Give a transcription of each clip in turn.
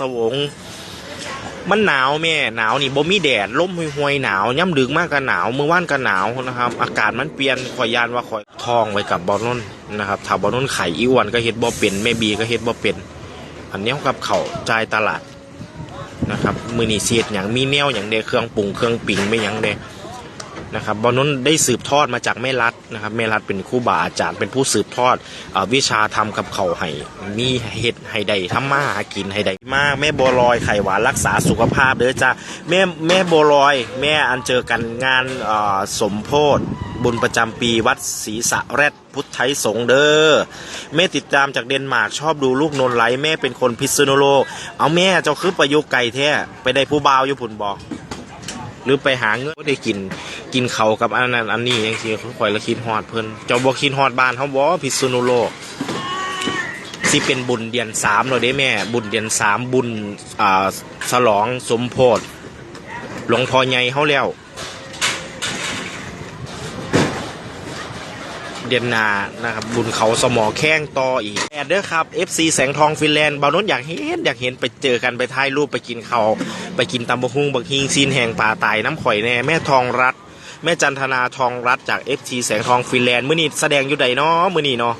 สวง มันหนาวแม่หนาวนี่บ่มีแดดลมห่วยๆหนาวย่ำดึกมากก็หนาวเมื่อวานก็หนาวนะครับ อากาศมันเปลี่ยนข่อยยานว่าข่อยทองไว้กับบอลนนนะครับถ้าบอลนนไข่อีอ้วนก็เฮ็ดบ่เป็นแม่บีก็เฮ็ดบ่เป็น อันนี้กับเขาจ่ายตลาดนะครับมือนี่เสียดอย่างมีแนวอย่างเดเครื่องปรุงเครื่องปิ่งไม่ยังเด นะครับบอลนนได้สืบทอดมาจากแม่รัฐนะครับแม่รัฐเป็นครูบาอาจารย์เป็นผู้สืบทอดอวิชาทำกับเขาให้มีเฮ็ดให้ได้ทำมาหากินให้ได้มาก แม่บัวลอยไข่หวานรักษาสุขภาพเด้อจ้าแม่แม่บัวลอย แม่อันเจอกันงานสมโพธบุญประจำปีวัดศรีสะแรดพุทธไทยสงเด้อแม่ติดตามจากเดนมาร์กชอบดูลูกนนท์ไลแม่เป็นคนพิษณุโลก เอาแม่เจ้าคือประยุกต์ไก่แท้ไปได้ผู้บ่าวอยู่ผุนบอกหรือไปหาเงินได้กิน กินเขากับอันนั้นอันนี้ยังสิข่อยละคิดฮอดเพิ่นเจ้าบ่คิดฮอดบ้านเขาบ่พิษณุโลกสิเป็นบุญเดือนสามเลยเด้แม่ บุญเดือนสามบุญอ่าฉลองสมโพธิหลวงพ่อใหญ่เฮาแล้วเดือนหนานะครับบุญเขาสมอแข้งต่ออีกแอดเด้อครับ FC แสงทองฟินแลนด์บาวนุนอยากเห็นอยากเห็นไปเจอกันไปถ่ายรูปไปกินเขาไปกินตำบะฮุงบักฮิงซีนแห่งป่าตายน้ำข่อยแน่ แม่ทองรัฐ แม่จันทนาทองรัฐจาก FT แสงทองฟินแลนด์มื้อนี้แสดงอยู่ใดเนาะมื้อนี้เนาะ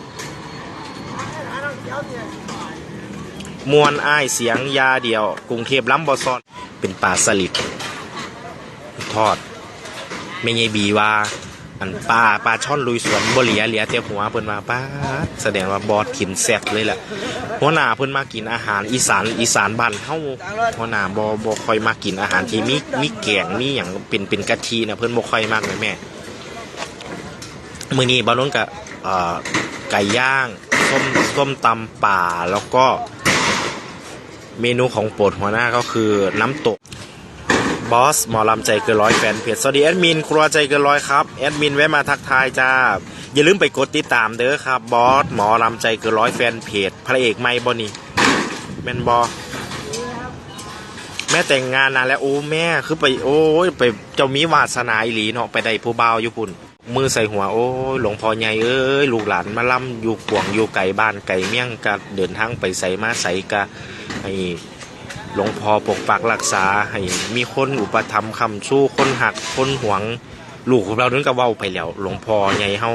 มวนอ้ายเสียงยาเดียว กรุงเทพล้ำบอซอน เป็นปลาสลิดทอด ไม่ไงบีว่า อันปลาปลาช่อนลุยสวนบ่เหลียเหลียแต่หัวเพิ่นมาป้าดแสดงว่าบอสกินแซ่บเลยแหละหัวหน้าเพิ่นมากินอาหารอีสานอีสานบ้านเฮาหัวหน้าบ่บ่ค่อยมากินอาหารที่มีมีแกงมีหยังเป็นเป็นกะทินะเพิ่นบ่ค่อยมากเลยแม่มื้อนี้บ่าวน้นก็เอ่อไก่ย่างส้มส้มตำป่าแล้วก็เมนูของโปรดหัวหน้าก็คือน้ำตก บอสหมอลำใจเกินร้อยแฟนเพจสวัสดีแอดมินครัวใจเกินร้อยครับแอดมินแวะมาทักทายจ้า อย่าลืมไปกดติดตามเด้อครับบอสหมอลำใจเกินร้อยแฟนเพจพระเอกไม่บอนี่แมนบอแม่แต่งงานนานแล้วโอ้แม่คือไปโอ้ยไปเจ้ามีวาสนาอีหลีเนาะไปได้ผู้บ่าวอยู่พุ่นมือใส่หัวโอ้ยหลวงพ่อใหญ่เอ้ยลูกหลานมาล่ำอยู่กวงอยู่ไก่บ้านไก่เมี่ยงกะเดินทางไปใส่มาใส่กะให้ หลวงพ่อปกปักรักษาให้มีคนอุปถัมภ์คำสู้คนหักคนหวง ลูกของเรานั้นก็เว้าไปแล้ว หลวงพ่อใหญ่เฮา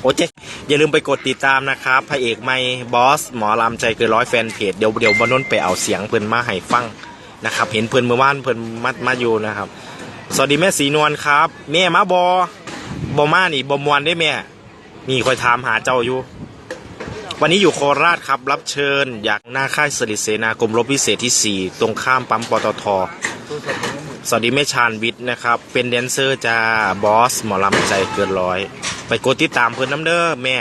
โอเจอย่าลืมไปกดติดตามนะครับพระเอกไม่บอส หมอลำใจเกินร้อยแฟนเพจเดี๋ยวเดี๋ยวบานนไปเอาเสียงเพิ่อนมาให้ฟังนะครับ เห็นเพิ่อนเมื่อวานเพิ่อนมามาอยู่นะครับ สวัสดีแม่สีนวลครับ แม่มาบอบอมานี่บอมวนได้แม่นี่คอยถามหาเจ้าอยู่ วันนี้อยู่โคราชครับ รับเชิญ อยากหน้าค่ายสริเสนากรมรบพิเศษที่ 4 ตรงข้ามปั๊มปตท สวัสดีแม่ชาญวิทย์นะครับ เป็นแดนเซอร์จ้าบอส หมอลำใจเกินร้อย ไปกดติดตามเพื่อนน้ำเด้อแม่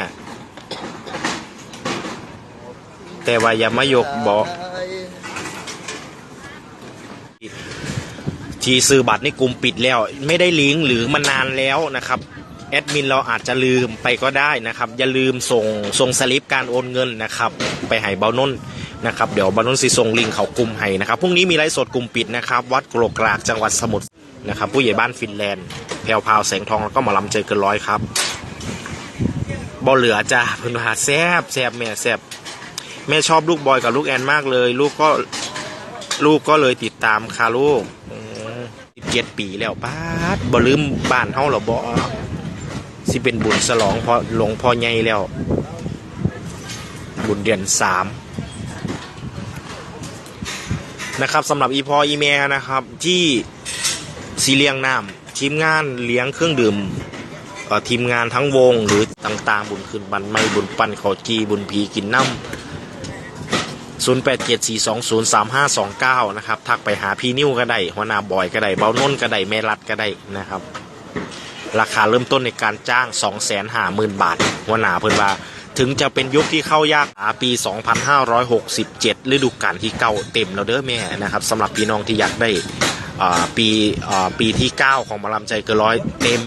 แต่ว่าอย่ามายกบอที่ซื้อบัตรในกลุ่มปิดแล้ว ไม่ได้ลิงก์หรือมันนานแล้วนะครับ แอดมินเราอาจจะลืมไปก็ได้นะครับ อย่าลืมส่งส่งสลิปการโอนเงินนะครับ ไปให้เบานนนะครับ เดี๋ยวเบานนสิส่งลิงก์เขากลุ่มให้นะครับพรุ่งนี้มีไลฟ์สดกลุ่มปิดนะครับ วัดโกรกกรากจังหวัดสมุทรนะครับ ผู้ใหญ่บ้านฟินแลนด์แพรวพาวแสงทองแล้วก็หมอลำใจเกินร้อยครับบ่เหลือจ้าเพิ่นว่าแซบแซบแม่แซบแม่ชอบลูกบอยกับลูกแอนมากเลย ลูกก็ลูกก็เลยติดตามค่ะลูกสิบเจ็ดปีแล้วป้าบ่ลืมบ้านเฮาหรอบ่ สิเป็นบุญฉลองพอหลวงพ่อใหญ่แล้ว บุญเดือนสามนะครับสำหรับอีพออีเมลนะครับ ที่สีเลียงน้ำทีมงานเลี้ยงเครื่องดื่มทีมงานทั้งวงหรือต่างๆ บุญคืนบันไม่บุญปันขอจีบุญผีกินน้ำ0874203529นะครับ ทักไปหาพี่นิ้วก็ได้หัวหน้าบอยก็ได้เบานนก็ได้แม่รัดก็ได้นะครับ ราคาเริ่มต้นในการจ้าง 2 5 0 0 0 0 บาทหัวหน้าเพิ่นว่า ถึงจะเป็นยุคที่เข้ายากาปี 2567 ฤดูกาลที่เก้าเต็มแล้วเด้อแม่นะครับสำหรับพี่น้องที่อยากได้ปีปีที่ 9 ของมาลำใจเกินร้อยเต็ม